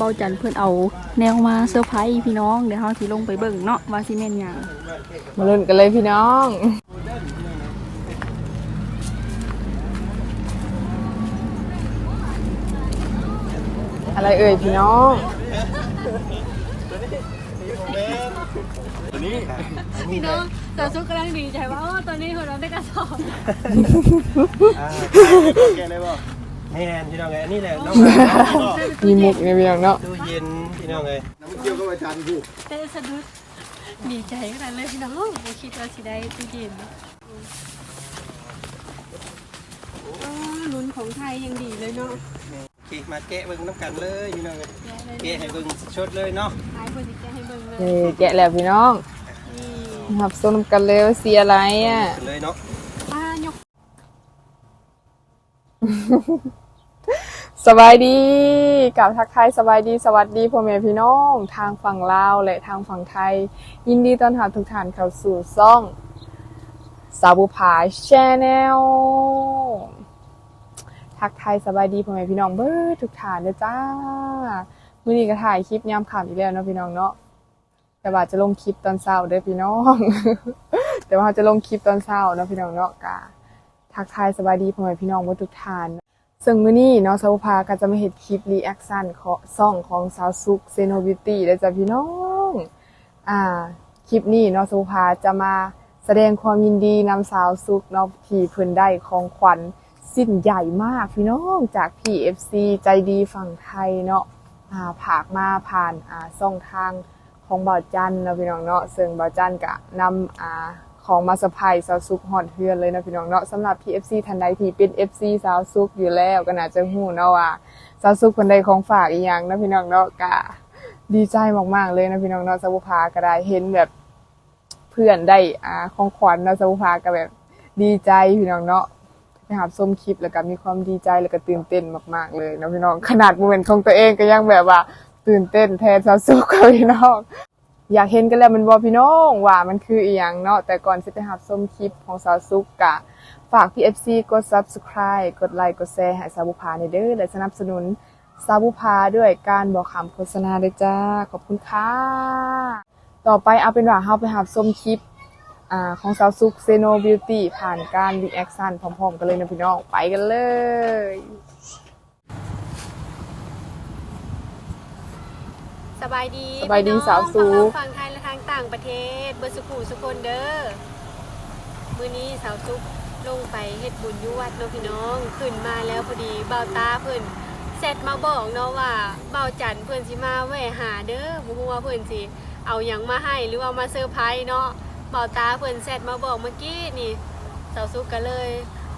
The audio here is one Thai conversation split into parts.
เบาจันเพิ่นเอาแนวมาเซอร์ไพรส์พี่น้อง เดี๋ยวเฮาสิลงไปเบิ่งเนาะว่าสิแม่นหยังมาลุ้นกันเลยพี่น้องอะไรเอ่ยพี่น้องพี่น้องแต่ซุกกำลังดีใจว่าตอนนี้คนเราได้กระสอบอ่าแกเลยบ่ แม่นพี่น้องไงอันนี้แหละน้องมีมุกในพี่น้องเนาะตู้เย็นพี่น้องไงน้ำเกี่ยวกับอาจารย์ผู้เต้สะดุดดีใจขนาดเลยพี่น้องบ่คิดว่าสิได้ตู้เย็นอ๋อลุ้นของไทยยังดีเลยเนาะโอเคมาแกะเบิ่งน้ำกันเลยพี่น้องไงแกะเลยแกะให้เบิ่งชดเลยเนาะขายคนสิแกะให้เบิ่งเลยนี่แกะแล้วพี่น้องนี่หับส้มกันเลยว่าสีอะไรอะ เลยเนาะ ป้ายก สบายดีกับทักทายสบายดีสวัสดีพ่อแม่พี่น้อง ทางฝั่งลาวและทางฝั่งไทย ยินดีต้อนรับทุกท่านเข้าสู่ซ่องสาวบุภาชแนลทักทายสบายดีพ่อแม่พี่น้องเบิดทุกท่านเด้จ้ามื้อนี้ก็ถ่ายคลิปยามค่ำอีกแล้วเนาะพี่น้องเนาะแต่ว่าจะลงคลิปตอนเช้าเด้อพี่น้อง แต่ว่าจะลงคลิปตอนเช้าเนาะพี่น้องเนาะกะ ทักทายสบายดีพ่อแม่พี่น้องบิดทุกท่าน ซึ่งมื้อนี้เนาะสาวภาก็จะมาเฮ็ดคลิปรีแอคชั่นของซ่องของสาวซุกเซโนบิวตี้และจ้ะพี่น้อง อ่า คลิปนี้เนาะสาวภาจะมาแสดงความยินดีนำสาวซุกเนาะที่เพิ่นได้ของขวัญสิ้นใหญ่มากพี่น้องจาก PFC ใจดีฝั่งไทยเนาะอ่าผากมาผ่านอ่าช่องทางของบ่าวจันเนาะพี่น้องเนาะซึ่งบ่าวจันก็นำอ่า ของมาเซอร์ไพรส์สาวซุกฮอดเฮือนเลยนะพี่น้องเนาะสำหรับ PFC ท่านใดที่เป็น FC สาวซุกอยู่แล้วก็น่าจะฮู้เนาะว่าสาวซุกคนใดของฝากอีหยังนะพี่น้องเนาะก็ดีใจมากๆเลยนะพี่น้องเนาะสาวภาก็ได้เห็นแบบเพื่อนได้อ่าของขวัญเนาะสาวภาก็แบบดีใจพี่น้องเนาะไปหาส้มคลิปแล้วก็มีความดีใจแล้วก็ตื่นเต้นมาก ๆ เลยนะพี่น้องขนาดโมเมนต์ของตัวเองก็ยังแบบว่า ตื่นเต้นแทนสาวสุกพี่น้อง อยากเห็นกันแล้วมันบอพี่น้องว่ามันคืออีหยังเนาะแต่ก่อนจะไปหาส้มคลิปของสาวสุกกะ ฝาก PFC กด Subscribe กดไลค์กดแชร์ให้สาวบุพาในเด้อและสนับสนุนสาวบุพาด้วยการบอกคำโฆษณาด้วยจ้า ขอบคุณค่ะ ต่อไปเอาเป็นว่าเฮาไปหาส้มคลิปอ่าของสาวซุกเซโนบิวตี้ผ่านการรีแอคชั่นพร้อมๆกันเลยนะพี่น้องไปกันเลย สบายดีสบายดีพี่น้องสาวสูทั้งฝั่งไทยและทางต่างประเทศเบอร์สุขุสุคนเด้อมื้อนี้สาวซุกลงไปเฮ็ดบุญอยุวัดเนาะพี่น้องขึ้นมาแล้วพอดีเบาตาเพิ่นเสร็จมาบอกเนาะว่าเบาจันเพิ่นสิมาแหวะหาเด้อบ่ฮู้ว่าเพิ่นสิเอาหยังมาให้หรือว่ามาเซอร์ไพรส์เนาะเบาตาเพิ่นเสร็จมาบอกเมื่อกี้นี่สาวซุกก็เลย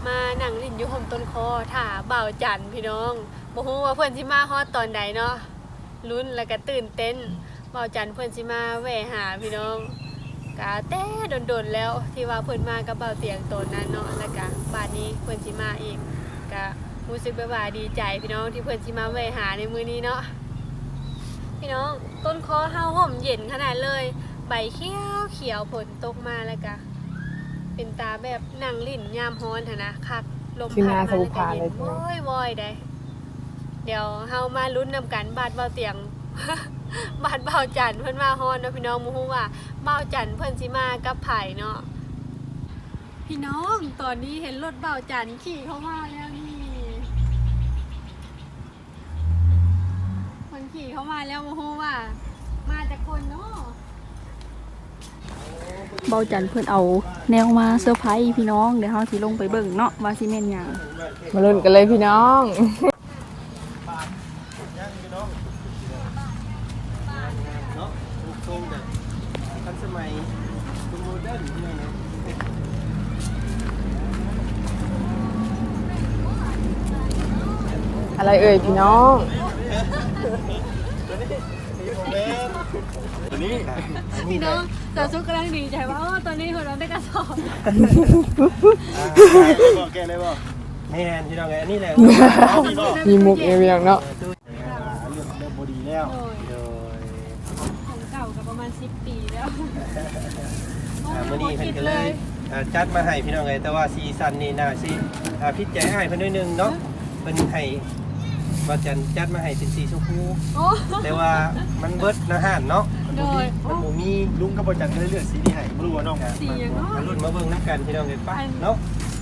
มานั่งลิ้นอยู่ห่มต้นคอถ่าเบาจันพี่น้องบ่ฮู้ว่าเพิ่นสิมาฮอดตอนใดเนาะ ลุ้นแล้วก็ตื่นเต้นเบาจันเพิ่นสิมาแหวหาพี่น้องกะแต่โดนๆแล้วที่ว่าเพิ่นมากับเบาเตียงตนนั้นเนาะแล้วก็บาดนี้เพิ่นสิมาอีกก็รู้สึกแบบว่าดีใจพี่น้องที่เพิ่นสิมาแหวหาในมื้อนี้เนาะพี่น้องต้นคอเฮาห่มเย็นขนาดเลย ใบเขียวเขียวฝนตกมาแล้วก็เป็นตาแบบนั่งลิ้นยามฮ้อนหั้นนะคักลมคือพัดนามาสแล้วบุก็พาเย็เลยนใช่ไหมโว้ยโว้ยได้ เดี๋ยวเฮามาลุ้นนำกันบาดเบาเตียงบาดเบาจันเพิ่นมาฮอนเนาะพี่น้องมูฮู้ว่าเบาจันเพิ่นสิมากับไผเนาะพี่น้องตอนนี้เห็นรถเบาจันขี่เข้ามาแล้วนี่คนขี่เข้ามาแล้วมูฮู้ว่า มาจากคนเนาะเบาจันเพิ่นเอาแนวมาเซอร์ไพรส์พี่น้องเดี๋ยวเฮาสิลงไปเบิ่งเนาะว่าสิแม่นหยังมาลุ้นกันเลยพี่น้องย่าง อะไรเอ่ยพี่น้องตัวนี้อันนี้พี่แหน้ละองสาวซุกกำลังดีใจว่าโอ้ตอนนี้คนเราได้กระสอบอ่าได้บอกแกเลยบอกแม่นพี่น้องไงอันนี้แหละเอาพี่น้องมีมุกในพี่น้องเนาะตู้อ่าเรื่องเรื่องบดีแล้วโดยของเก่ากับประมาณ10ปีแล้วอ่ามื่อนี้เพิ่นก็เลยอ่าจัดมาให้พี่น้องไงแต่ว่าซีซั่นนี้น่าสิอ่าพิจารณาให้เพิ่นนิดนึงเนาะเพิ่นให้ ว่าจันจัดมาให้เป็นสีชมพูโอ้แต่ว่ามันเบิดนะฮะเนาะโดยมันบ่มีลุงก็บ่จังก็เลยเลือกสีนี้ให้บ่รู้ว่าน้องสีอย่างเนาะมารุ่นมาเบิ่งน้ำกันพี่น้องเด็ดปะเนาะ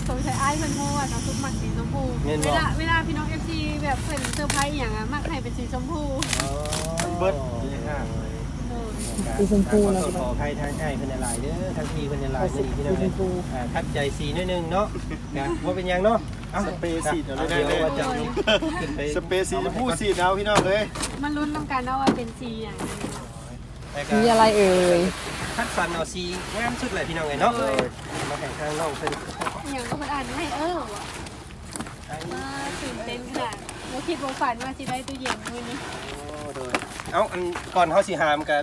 สงสัยอ้ายเพิ่นโทรว่าน้องซุปมักสีชมพูแม่นบ่เวลาเวลาพี่น้อง FC แบบเพิ่นเซอร์ไพรส์อหย่างอะมักให้เป็นสีชมพูมันเบิดนี่ฮะโดยสีชมพูขอนะโทษขออภัยทางให้เพิ่นหลายเด้อทางพี่เพิ่นหลายมื้อนี้พี่น้องสีชเด้อมพูอ่าทัดใจสีนิดนึงเนาะนะว่าเป็นหยังเนาะเอ้า สเปรย์สีดเอาเลยเดี๋ยวได้ว่าจะโอ้ยขึ้นไปสเปรย์สีชมพูสีดเอาพี่น้องเลยมันลุ้นต้องการเนาะว่าเป็นสีอย่างไรเนาะแต่ก็มีอะไรเอ่ยคัดฟันเอาสีงามสุดเลยพี่น้องเอ้ยเนาะมาแข่งทางน้องเพิ่นอหย่างก็เพิ่นอ่านให้เออว่ะมาตื่นเต้นขนาดบ่คิดบ่ฝันว่าสิได้ตู้เย็นมื้อนี้โอ้โดยเอ้าอันก่อนเฮาสิหามก็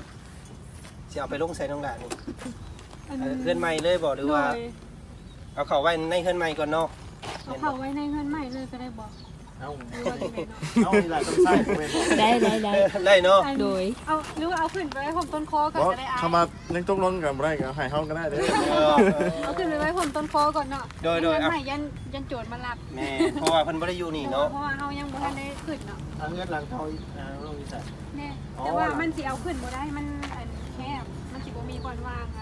สิเอาไปลงใส่น้องหลานนี่อันเออเฮือนใหม่เลยบ่หรือว่าโดยเอาเข้าไว้ในเฮือนใหม่ก่อนเนาะ เอาเข้าไว้ในเฮือนใหม่เลยก็ได้บอกเอาหรือว่าจังไดเนาะเอานี่ล่ะต้องใส่ไปบอกได้ได้ได้ ได้เนาะอันโดย เอาหรือว่าเอาขึ้นไปไว้ผมต้นคอก่อนเพราะก็ได้อะเข้ามายังต้องลงกับไรก็ให้เฮาก็ได้เด้อ เออ เอาขึ้นไปไว้ผมต้นคอก่อนเนาะโดยโดย เงินเอาใหม่ยันยันโจทย์มารับแม่เพราะว่าเพิ่นบ่ได้อยู่นี่เนาะเพราะว่าเฮายังบ่ทันได้ขึ้นเนาะเอาเงินหลังเขาอ่าลงอีสานแน่แต่ว่ามันสิเอาขึ้นบ่ได้มันอันแคบมันสิบ่มีบ่อนว่างไง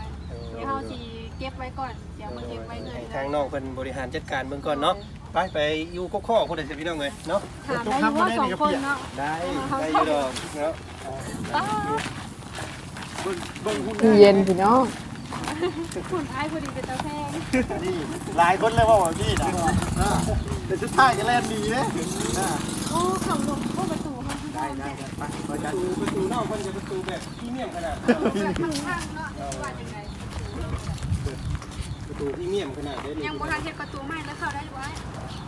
เดี๋ยวเฮาสิ เก็บไว้ก่อน เดี๋ยวมาเก็บไว้เงินให้ทางน้องเพิ่นบริหารจัดการเบิ่งก่อนเนาะ ไปไปอยู่กกข้อพุ่นเด้อพี่น้องเอ้ยเนาะ ถามได้อยู่ว่าสองคนเนาะได้ได้อยู่ดอกเนาะอ้าวเบิ่งเบิ่งหุ้นตู้เย็นพี่น้องคุณอ้ายพอดีเป็นตาแพงนี่หลายคนเลยว่าว่าพี่นะอ่าแต่สุดท้ายจะแล่นดีเด้อ่าโอ้ขับรถเข้าประตูห้องที่ได้ได้ได้ได้ได้ไปประกันตูประตูนอกเพิ่นจะประตูแบบพรีเมียมขนาดข้างๆเนาะว่าจังได ประตูพรีเมียมขนาดเด้อนี่ยังบ่ทันเฮ็ดประตูใหม่แล้วเข้าได้ไว้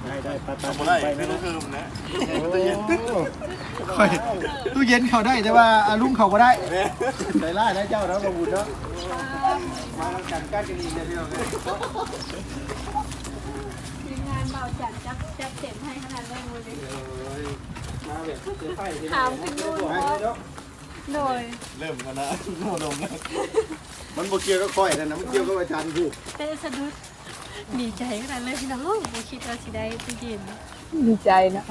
ได้ได้ไปไปบ่ได้ไม่ต้องเพิ่มนะตู้เย็นตู้เย็นเขาได้แต่ว่าอาลุงเขาก็ได้ใจร้ายนะเจ้านะบ่บุญเนาะมาทำกันกันกันอีกเลยพี่น้องเอ้ยทีมงานเบาจัดจับจับเต็มให้ขนาดเลยมื้อนี้เอ้ยมาแบบเสือไฟพี่ถามขึ้นนู่นเนาะโดยเริ่มกันนะโนดมนะ มันบ่เกี่ยวกับค่อยนะมันเกี่ยวกับอาจารย์พี่เต้สะดุดดีใจขนาดเลยพี่น้องบ่คิดว่าสิได้ตู้เย็นดีใจนะ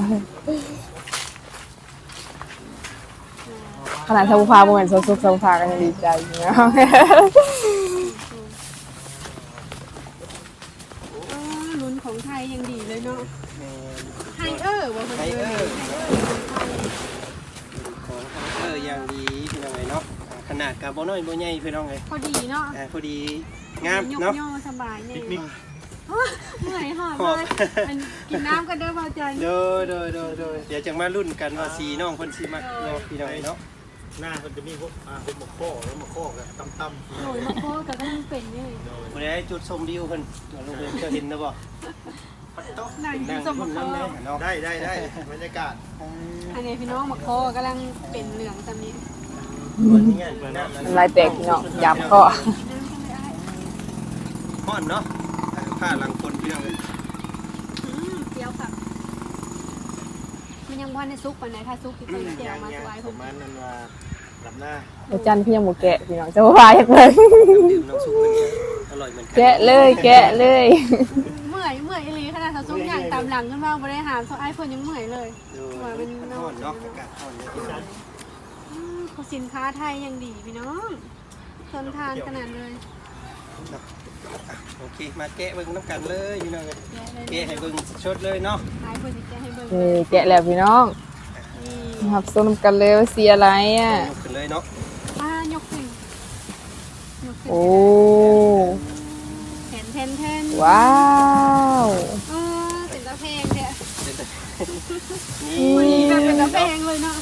ขนาดชาวพาบ่เหมือนสุกๆชาวพากันยังดีใจอยู่นะอ๋อลุ้นของไทยยังดีเลยเนาะไฮเออร์บ่เพิ่นไฮเอเอออร์ของไฮเออร์อย่างดีพี่ น้องเอ้ยเนาะขนาดกับบ่น้อยบ่ใหญ่พี่น้องเอ้ยพอดีเนาะอ่าพอดีงามยกเนาะย่อสบายเนี่ยนี่เมื่อยหอดหอบเลยอันกินน้ำกันเด้อเบาจันเด้อเด้อเด้อเด้อเดี๋ยวจะมารุ่นกันว่าสีน้องเพิ่นสิมักเนาะพี่น้องเนาะหน้ามันจะมีพวกอ่าพวกหมกข้อแล้วหมกข้อกับตั้มโดยมะโคกับก็ยังเป็นนี่บ่ได้จุดชมวิวเพิ่นว่าลงเพิ่นจะเห็นนะบ่นั่งอนั่ยู่งสมพุ่นมะโคนำแน่เนาะๆได้ได้ได้บรรยากาศอันนี้พี่น้องมะโคกำลังเป็นเหลืองตามนี้เพิ่น นี่ไงน้ำน้ำลายแตกพี่น้องยำก็น้ำกันไม่ได้ฮ้อนเนาะผ้าหลังคนพี่น้องเอ้ยอืมเปรี้ยวค่ะ มันยังว่าในซุปปานไหนถ้าซุปที่เพิ่นเจียวมาสวายปผมระมาณนั้นว่าลำหน้าเดี๋ยวจันพี่ยังหมูแกะพี่น้องชาวพาอยากเลยดื่มน้ำซุปเพิ่นเนี่ยอร่อยเหมือนกัแกะเลยแกะเลยเมื่อยเมื่อยอีหลีขนาดถ้าซุปอย่างตามหลังขึ้นมาบ่ได้หามซอไอ้เพิ่นยังเมื่อยเลยดูว่ามันร้อนเนาะอากาศร้อนเนี่ยพี่น้องอืม สินค้าไทยยังดีพี่น้องทนทานขนาดเลยโอเค มาแกะเบิ่งน้ำกันเลยพี่น้องเอ้ยแกะเลยแกะให้เบิ่งชดเลยเนาะไอ้เพิ่นสิแกะให้เบิ่งนี่แกะแล้วพี่น้องหับส้มกันเลยว่าเสียอะไรอะยกขึ้นเลยเนาะอ่ายกขึ้นยกขึ้นโอ้แทนแทนแทนว้าวเออเป็นตะเพงเนี่ยนี่เป็นตะเพงเลยเนาะ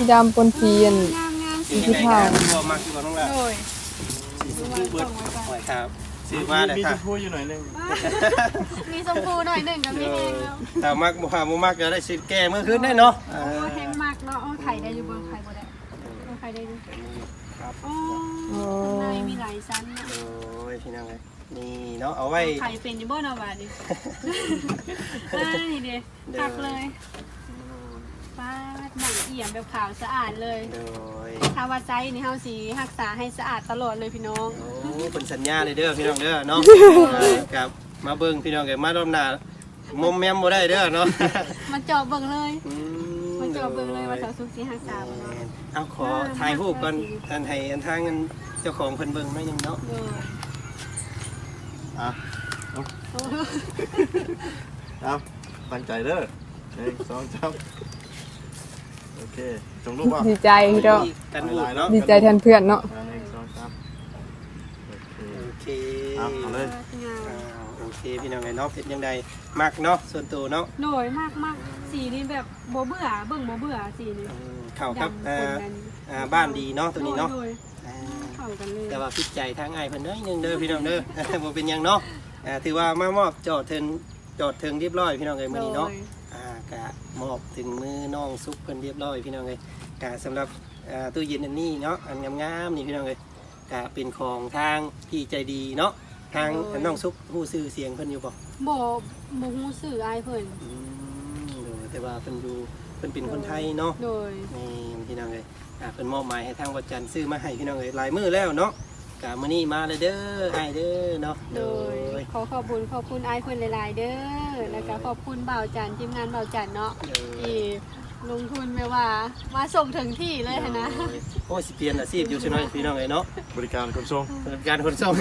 สีดำปนเทียนงามงามสีที่ผ่านตัวมากที่ว่าน้องละโดยสีชมพูเบิดหอยครับซื้อมาเลยมีค่ะชมพูอยู่หน่อยนึงมีชมพูหน่อยหนึ่งกับมีแห้งแล้วถ้ามักบ่หาบ่มักจะได้ซื้อแก้เมื่อคืนได้เนาะโอ้แห้งมากเนาะโอ้ไข่ได้อยู่บนไข่บ่ได้โอ้ไข่ได้อยู่ครับโอ้ข้างในมีหลายชั้นเนาะโอ้ยพี่น้องเอ้ยนี่เนาะเอาไว้ไข่เป็นอยู่บ่เนาะบาดนี้อ่านี่เด้พักเลย ป้าดหนังเอี่ยมแบบขาวสะอาดเลยโดยถ้าว่าไซส์นี่เฮาสิรักษาให้สะอาดตลอดเลยพี่น้อง โอ้เป็นสัญญาเลยเด้อพี่น้องเด้อเนาะครับมาเบิ่งพี่น้องเอ้ยมารอบหน้ามอมแมมบ่ได้เด้อเนาะมันเจาะเบิ่งเลยอืมจะมาเบิ่งเลยว่าสาวซุกสิฮักสาวบ่เนาะเอาขอถ่ายรูปก่อนอันให้อันทางอันเจ้าของเพิ่นเบิ่งหน่อยหนึงเนาะโดยอะ โอ้ เอาตั้งใจเด้อหนึ่งสองสาม โอเคจงรูปป่ะดีใจพี่น้องกันรูปเนาะดีใจแทนเพื่อนเนาะอะหนึ่งสองสามโอเคโอเคเอาเอาเลยงามอ่าโอเคพี่น้องไงเนาะเป็นยังไงมักเนาะส่วนตัวเนาะโดยมากมากสีนี้แบบบ่เบื่อเบิ่งบ่เบื่อสีนี้อืมเข้ากับดำอ่าคนนั้นอ่าบ้านดีเนาะตัวนี้เนาะโดยอ่า เข้ากันเลยแต่ว่าพิดใจทางไอ้ายเพิ่นเด้อนึงเด้อพี่น้องเด้อ บ่เป็นหยังเนาะอ่าถือว่ามามอบจอดเทิงจอดเทิงเรียบร้อยพี่น้องเอ้ยมื้อนี้เนาะโดย อ่ากะมอบถึงมือน้องซุปเพิ่นเรียบร้อยพี่น้องเอ้ยกะสำหรับอ่าตู้เย็นอันนี้เนาะอันงามๆนี่พี่น้องเอ้ยกะเป็นของทางพี่ใจดีเนาะทางน้องซุปฮู้ชื่อเสียงเพิ่นอยู่บ่บ่บ่ฮู้สื่ออายเพิ่นอืมโดยแต่ว่าเพิ่นอยู่เพิ่นเป็นคนไทยเนาะโดยนี่พี่น้องเอ้ยอ่าเพิ่นมอบหมายให้ทางวัดจันทร์ซื้อมาให้พี่น้องเอ้ยหลายมื้อแล้วเนาะกะมื้อนี้มาเลยเด้ออ้ายเด้อเนาะโดยขอขอบคุณขอบคุณอายเพิ่นหลายๆเด้อ แล้วก็ขอบคุณบ่าวจันทีมงานบ่าวจันเนาะโดยที่ลงทุนไปว่า มาส่งถึงที่เลยหั้นนะโดยโอ้ยสิเปลี่ยนอาชีพอยู่ใช่ไหมพี่น้องเอ้ยเนาะบริการขนส่งเปิดการขนส่ง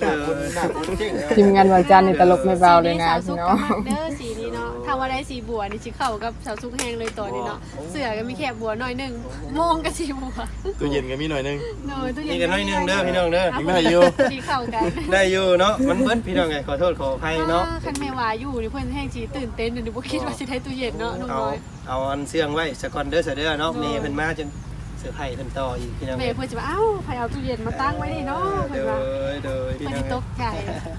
หน้าคนหน้าคนเก่งนะทีมงานวันจันทร์นี่ตลกไม่เบาเลยนะสีพี่นี้น้องสาวซุกก็มักเด้อสีนี้เนาะถ้า ว่าได้สีบัวนี่สิเข้ากับสาวซุกแห้งเลยตัวนี้เนาะเสื้อก็มีแคบบัวหน่อยหนึงโมงก็สีบัวตู้เย็นก็มีหน่อยหนึงโดยตู้เย็นี่กันน้อยหนึงเด้อพี่น้องเด้อเอายังได้อยู่ สีเข้ากันได้อยู่เนาะมันเบิดพี่น้องไงขอโทษขออภัยเนาะอ่คันแม่ว่าอยู่นี่เพิ่นแห้งสีตื่นเต้นเดี๋ยวบ่คิดว่าสิได้ตู้เย็นเนาะน้องเอาน้อย เอาอันเสื่องไว้สกอนเด้อเสยเด้อเนาะโดยเมย์เพิ่นมาจนเสื อร์ไผ่เพิ่นต่ออีกพี่น้องแม่เพิ่นจะว่าเอ้าใครเอาตู้เย็นมาตั้งไว้นี่เนาะเพิ่นโดว่ายโดยพี่เพิ่นน้องสิตกใจ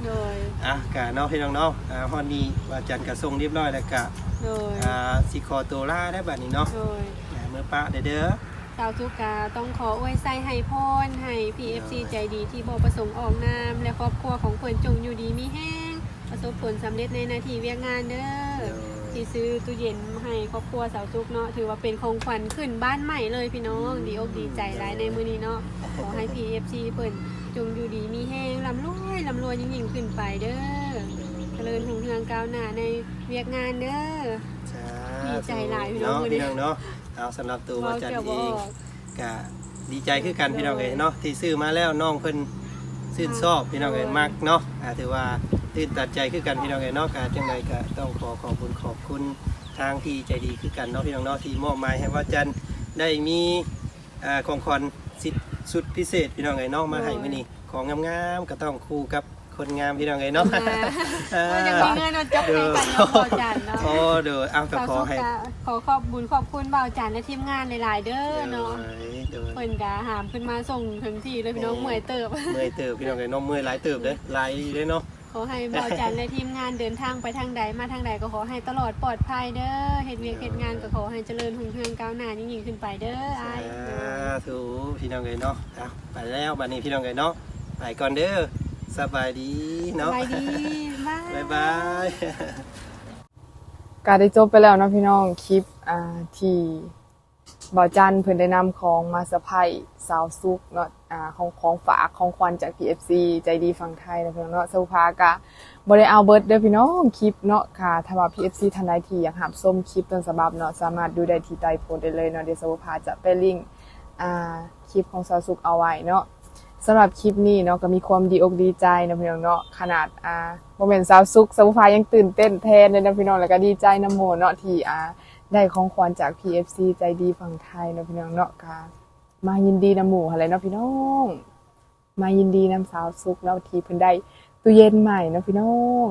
โดยอะกะเนาะพี่น้องเนาะอ่าฮอนนี้ว่าจันกะส่งเรียบร้อยแล้วกะโดยอ่าสิขอตัวลาได้บัดนี้เนาะโดยอ่าเมื่อปะเด้อเด้อสาวจุกกาต้องขออวยไส้ให้พรให้ PFC ใจดีที่บ่ประสงค์ออกนามและครอบครัวของเพิ่นจงอยู่ดีมีแห้งประสบผลสำเร็จในหน้าที่เวียกงานเด้อ ที่ซื้อตู้เย็นมาให้ครอบครัวสาวจุกเนาะถือว่าเป็นของขวัญขึ้นบ้านใหม่เลยพี่น้องดีอกดีใจหลายในมื้อนี้เนาะขอให้ PFC เพิ่นจงอยู่ดีมีแห้งร่ำรวยร่ำรวยยิ่งขึ้นไปเด้อเจริญรุ่งเรืองก้าวหน้าในเวียกงานเด้อ ดีใจหลายพี่น้องเนาะมื้อนี้ พี่น้องเนาะเอาสำหรับตัวว่าจันเองกะดีใจคือกันพี่น้องเอ้ยเนาะที่ซื้อมาแล้วน้องเพิ่นชื่นชอบพี่น้องเอ้ยมักเนาะอ่าถือว่า ตื่นตัดใจคือกันพี่น้องเอ้ยเนาะกะจังไดก็ต้องขอขอบคุณขอบคุณทางที่ใจดีคือกันเนาะพี่น้องเนาะที่มอบหมายให้ว่าจันได้มีอ่าของขวัญสิทธิ์สุดพิเศษพี่น้องเอ้ยเนาะมาให้มื้อนี้ของงามๆก็ต้องคู่กับคนงามพี่น้องเอ้ยเนาะอ่าเออยังมีเงินเอาจบให้กันเนาะบ่าวจันเนาะโอ้เด้อเอาก็สาวขอสุกให้กะขอขอบบุญขอบคุณบ่าวจันและทีมงานหลายๆเด้อเนาะเด้อ เพิ่นกะหามขึ้นมาส่งถึงที่เลยพี่น้องเมื่อยเติบ เมื่อยเติบพี่น้องเอ้ยเนาะเมื่อยหลายเติบเด้อหลายเด้อเนาะข อให้บ่าวจันและทีมงานเดินทางไปทางใดมาทางใดก็ขอให้ตลอดปลอดภัยเด้อเฮ็ดเวียกเฮ็ดงานก็ขอให้เจริญรุ่งเรืองก้าวหน้ายิ่งๆขึ้นไปเด้ออ้ายสาธุพี่น้องเอ้ยเนาะเอาไปแล้วบัดนี้พี่น้องเอ้ยเนาะไปก่อนเด้อสบายดีสเนาะบายดีบายบ๊ายบายก็ได้จบไปแล้วเนาะพี่น้องคลิปอ่าที่ บ่าวจันเพิ่นได้นำของมาสะพายสาวซุกเนาะอ่าของของฝากของขวัญจาก PFC ใจดีฝั่งไทยนะพี่น้องเนาะสุภากะบ่ได้เอาเบิร์ดเด้อพี่น้องคลิปเนาะค่ะถ้าว่า PFC ท่านใดที่อยากหับส้มคลิปต้นฉบับเนาะสามารถดูได้ที่ใต้โพสต์ได้เลยเนาะเดี๋ยวสุภาจะไปลิงก์อ่าคลิปของสาวซุกเอาไว้เนาะสำหรับคลิปนี้เนาะก็มีความดีอกดีใจนะพี่น้องเนาะขนาดอ่าโมเมนต์สาวซุกสาวฟ้ายังตื่นเต้นแทนเลยนะพี่น้องแล้วก็ดีใจนะโมเนาะที่อ่า ได้ของขวัญจาก PFC ใจดีฝั่งไทยเนาะพี่น้องเนาะก็มายินดีนะหมู่อะไรเนาะพี่น้อง มายินดีนำสาวซุกเนาะทีเพิ่นได้ตู้เย็นใหม่เนาะพี่น้อง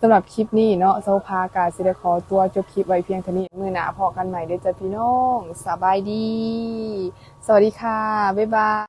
สำหรับคลิปนี้เนาะโซภากาสิได้ขอตัวจบคลิปไว้เพียงเท่านี้มื้อหน้าพอกันใหม่เด้อจ้ะพี่น้องสบายดี สวัสดีค่ะ บ๊ายบาย